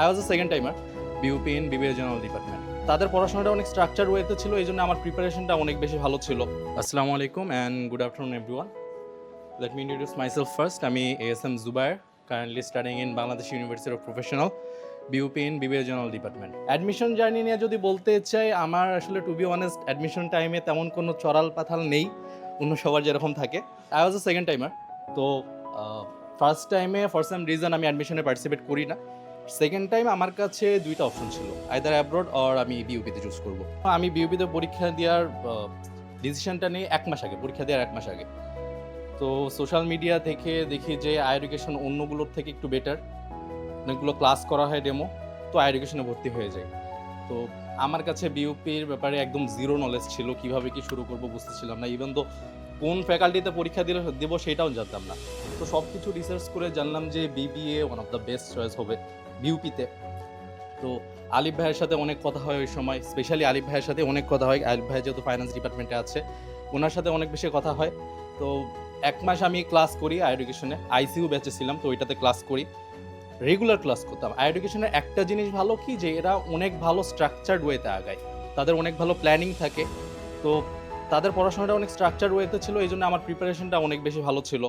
I was a second timer BUP in BBA general department তাদের পড়াশোনাটা অনেক structure ওয়েতে ছিল, এই জন্য আমার প্রিপারেশনটা অনেক বেশি ভালো ছিল। আসসালামু আলাইকুম and good afternoon everyone let me introduce myself first আমি S M Zubair currently studying in Bangladesh University of Professionals BUP in BBA general department admission journey নিয়ে যদি বলতে চাই, আমার আসলে টু বি অনেস্ট অ্যাডমিশন টাইমে তেমন কোনো চড়াল পাথাল নেই, অন্য সবার যেরকম থাকে। I was a second timer তো ফার্স্ট টাইমে ফর সাম রিজন আমি অ্যাডমিশনে পার্টিসিপেট করি না। সেকেন্ড টাইম আমার কাছে দুইটা অপশন ছিল আইদার অ্যাব্রোড অর আমি বিউপিতে চুজ করব। আমি বিউপিতে পরীক্ষা দেওয়ার ডিসিশনটা নিয়ে এক মাস আগে, পরীক্ষা দেওয়ার এক মাস আগে। তো সোশ্যাল মিডিয়া থেকে দেখি যে আই এডুকেশন অন্যগুলোর থেকে একটু বেটার অনেকগুলো ক্লাস করা হয় ডেমো তো আই এডুকেশনে ভর্তি হয়ে যায়। তো আমার কাছে বিউপির ব্যাপারে একদম জিরো নলেজ ছিল, কীভাবে কি শুরু করব বুঝতেছিলাম না ইভেন তো কোন ফ্যাকাল্টিতে পরীক্ষা দিলে, দেবো সেটাও জানতাম না। তো সব কিছু রিসার্চ করে জানলাম যে BBA one of the best choice হবে বিউপিতে তো। আলিফ ভাইয়ের সাথে অনেক কথা হয় ওই সময় স্পেশালি আলিফ ভাইয়ের সাথে অনেক কথা হয়, আলিফ ভাই যেহেতু ফাইন্যান্স ডিপার্টমেন্টে আছে, ওনার সাথে অনেক বেশি কথা হয়। তো এক মাস আমি ক্লাস করি আই এডুকেশনে আইসিইউ ব্যাচে ছিলাম, তো ওইটাতে ক্লাস করি। রেগুলার ক্লাস করতাম। আই এডুকেশনের একটা জিনিস ভালো কি, যে এরা অনেক ভালো স্ট্রাকচার্ড ওয়েতে আগায়। তাদের অনেক ভালো প্ল্যানিং থাকে। তো তাদের পড়াশোনাটা অনেক স্ট্রাকচার ওয়েতে ছিল এই জন্য আমার প্রিপারেশনটা অনেক বেশি ভালো ছিল।